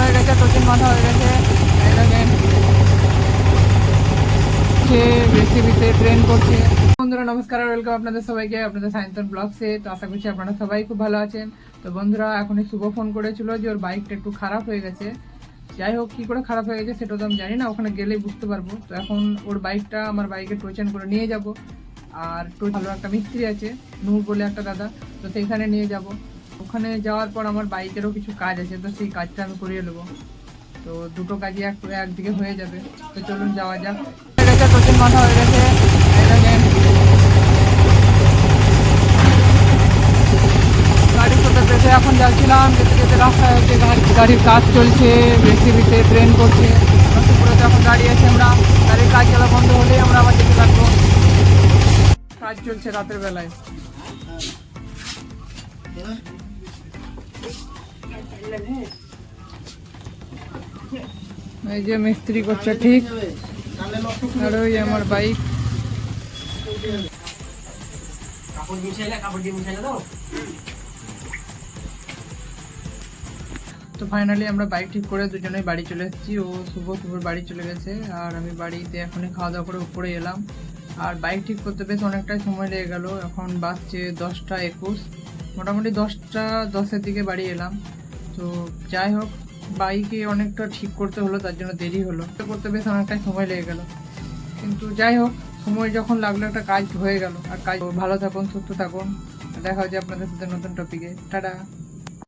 হয়ে গেছে টোচেন বাঁধা হয়ে গেছে। সে রেসিপিতে ট্রেন করছে। বন্ধুরা, নমস্কার ওয়েলকাম আপনাদের সবাইকে আপনাদের সায়েন্সন ব্লগসে তো আশা করছি আপনারা সবাই খুব ভালো আছেন। তো বন্ধুরা, এখনই শুভ ফোন করেছিল যে ওর বাইকটা একটু খারাপ হয়ে গেছে। যাই হোক, কি করে খারাপ হয়ে গেছে সেটা তো আমি জানি না, ওখানে গেলেই বুঝতে পারব। তো এখন ওর বাইকটা আমার বাইকে টোচেন করে নিয়ে যাব। আর ভালো একটা মিস্ত্রি আছে, নূর বলে একটা দাদা। তো সেইখানে নিয়ে যাব। ওখানে যাওয়ার পর আমার বাইকেরও কিছু কাজ আছে, তো সেই কাজটা আমি করিয়ে নেব। তো দুটো কাজই এক, একদিকে হয়ে যাবে, তো চলুন যাওয়া যাক। টোচেন মাথা হয়ে গেছে। দেখেন। গাড়ির পেটে এখন যাচ্ছিলাম, যেতে যেতে রাস্তায় হচ্ছে গাড়ি, গাড়ির কাজ চলছে বেসিবিতে ট্রেন করছে। নরসিংপুরে তো এখন গাড়ি আছে আমরা। গাড়ির কাজ চলা বন্ধ হলেই আমরা আবার যেতে লাগবো কাজ চলছে রাতের বেলায়। এই যে মিস্ত্রি করছে ঠিক। আর ওই আমার বাইক। কাপড় মিশাইলে কাপড় দিয়ে মিশাইলে দাও তো। ফাইনালি আমরা বাইক ঠিক করে দুজনেই বাড়ি চলে এসেছি। ও শুভ শুভর বাড়ি চলে গেছে আর আমি বাড়িতে এখনই খাওয়া দাওয়া করে উপরে এলাম। আর বাইক ঠিক করতে বেশ অনেকটাই সময় লেগে গেল। এখন বাজছে দশটা একুশ। মোটামুটি দশটা দশের দিকে বাড়ি এলাম। তো যাই হোক বাইকে অনেকটা ঠিক করতে হলো, তার জন্য দেরি হলো। করতে বেশ অনেকটাই সময় লেগে গেল। কিন্তু যাই হোক, সময় যখন লাগল, একটা কাজ হয়ে গেল। আর কাজ ভালো থাকুন, সুস্থ থাকুন। দেখা হচ্ছে আপনাদের সাথে নতুন টপিকে টাটা!